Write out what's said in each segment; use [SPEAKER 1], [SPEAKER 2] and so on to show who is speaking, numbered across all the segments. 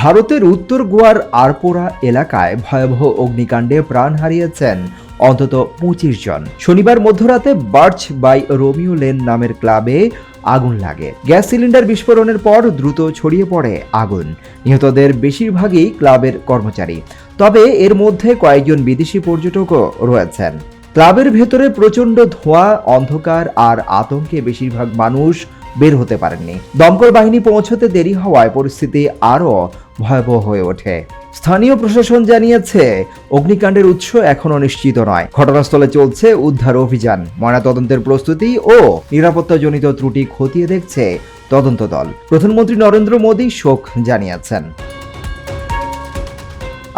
[SPEAKER 1] ভারতের উত্তর গোয়ার আরপোরা এলাকায় ভয়াবহ অগ্নিকাণ্ডে প্রাণ হারিয়েছেন অন্তত পঁচিশ জন। শনিবার মধ্যরাতে বার্চ বাই রোমিও লেন নামের ক্লাবে আগুন লাগে। গ্যাস সিলিন্ডার বিস্ফোরণের পর দ্রুত ছড়িয়ে পড়ে আগুন। নিহতদের বেশিরভাগই ক্লাবের কর্মচারী। তবে এর মধ্যে কয়েকজন বিদেশি পর্যটকও রয়েছেন। ক্লাবের ভেতরে প্রচণ্ড ধোঁয়া, অন্ধকার আর আতঙ্কে বেশিরভাগ মানুষ বের হতে পারেননি। দমকল বাহিনী পৌঁছতে দেরি হওয়ায় পরিস্থিতি আরও ভয়াবহ হয়ে ওঠে। স্থানীয় প্রশাসন জানিয়েছে, অগ্নিকাণ্ডের উৎস এখনও নিশ্চিত নয়। ঘটনাস্থলে চলছে উদ্ধার অভিযান। ময়নাতদন্তের প্রস্তুতি ও নিরাপত্তাজনিত ত্রুটি খতিয়ে দেখছে তদন্ত দল। প্রধানমন্ত্রী নরেন্দ্র মোদী শোক জানিয়েছেন।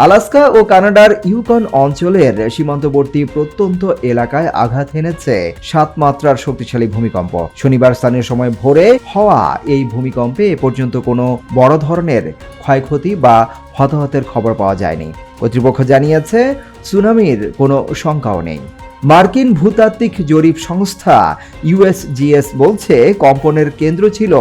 [SPEAKER 1] আলাস্কা ও কানাডার ইউকন অঞ্চলের সীমান্তবর্তী প্রত্যন্ত এলাকায় আঘাত হেনেছে সাত মাত্রার শক্তিশালী ভূমিকম্প। শনিবার স্থানীয় সময় ভোরে হওয়া এই ভূমিকম্পে এ পর্যন্ত কোনো বড় ধরনের ক্ষয়ক্ষতি বা হতাহতের খবর পাওয়া যায়নি। কর্তৃপক্ষ জানিয়েছে, সুনামির কোনো শঙ্কাও নেই। মার্কিন ভূতাত্ত্বিক জরিপ সংস্থা ইউএসজিএস বলছে, কম্পনের কেন্দ্র ছিল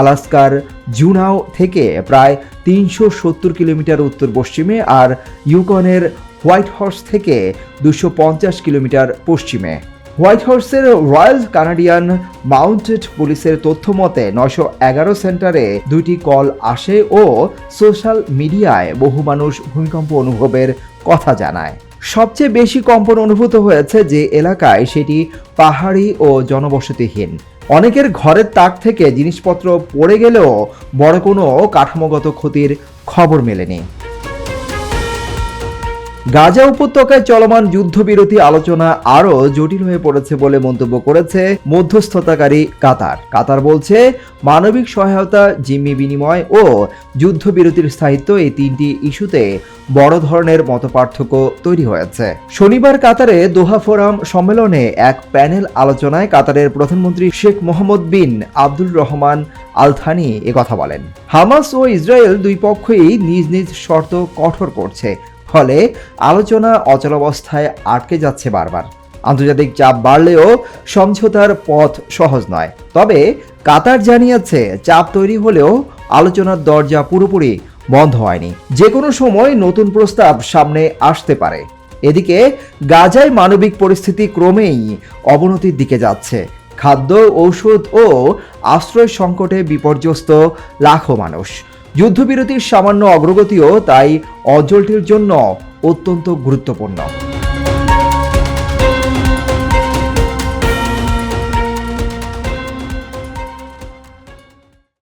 [SPEAKER 1] আলাস্কার জুনাও থেকে প্রায় তিনশো সত্তর কিলোমিটার উত্তর পশ্চিমে আর ইউকনের হোয়াইট হর্স থেকে দুশো পঞ্চাশ কিলোমিটার পশ্চিমে। হোয়াইট হর্সের রয়্যাল কানাডিয়ান মাউন্টেড পুলিশের তথ্য মতে, নয়শো এগারো সেন্টারে দুইটি কল আসে ও সোশ্যাল মিডিয়ায় বহু মানুষ ভূমিকম্প অনুভবের কথা জানায়। সবচেয়ে বেশি কম্পন অনুভূত হয়েছে যে এলাকায় সেটি পাহাড়ি ও জনবসতিহীন। অনেকের ঘরের তাক থেকে জিনিসপত্র পড়ে গেলেও বড় কোনো কাঠামোগত ক্ষতির খবর মেলেনি। গাজা উপত্যকায় চলমান যুদ্ধবিরতি আলোচনা আরও জটিল হয়ে পড়েছে বলে মন্তব্য করেছে মধ্যস্থতাকারী কাতার। কাতার বলছে, মানবিক সহায়তা, জিম্মি বিনিময় ও যুদ্ধবিরতির স্থায়িত্ব এই তিনটি ইস্যুতে বড় ধরনের মতপার্থক্য তৈরি হয়েছে। শনিবার কাতারে দোহা ফোরাম সম্মেলনে এক প্যানেল আলোচনায় কাতারের প্রধানমন্ত্রী Sheikh Mohammed bin Abdul Rahman Al Thani কথা বলেন। হামাস ও ইসরায়েল দুই পক্ষই নিজ নিজ শর্ত কঠোর করছে। ফলে আলোচনা অচলাবস্থায় আটকে যাচ্ছে বারবার। আন্তর্জাতিক চাপ বাড়লেও সমঝোতার পথ সহজ নয়। তবে কাতার জানিয়েছে, চাপ তৈরি হলেও আলোচনার দরজা পুরোপুরি বন্ধ হয়নি। যে কোনো সময় নতুন প্রস্তাব সামনে আসতে পারে। এদিকে, গাজায় মানবিক পরিস্থিতি ক্রমেই অবনতির দিকে যাচ্ছে। খাদ্য, ঔষধ ও আশ্রয় সংকটে বিপর্যস্ত লাখো মানুষ। যুদ্ধবিরতির সামান্য অগ্রগতিও তাই অঞ্চলটির জন্য অত্যন্ত গুরুত্বপূর্ণ।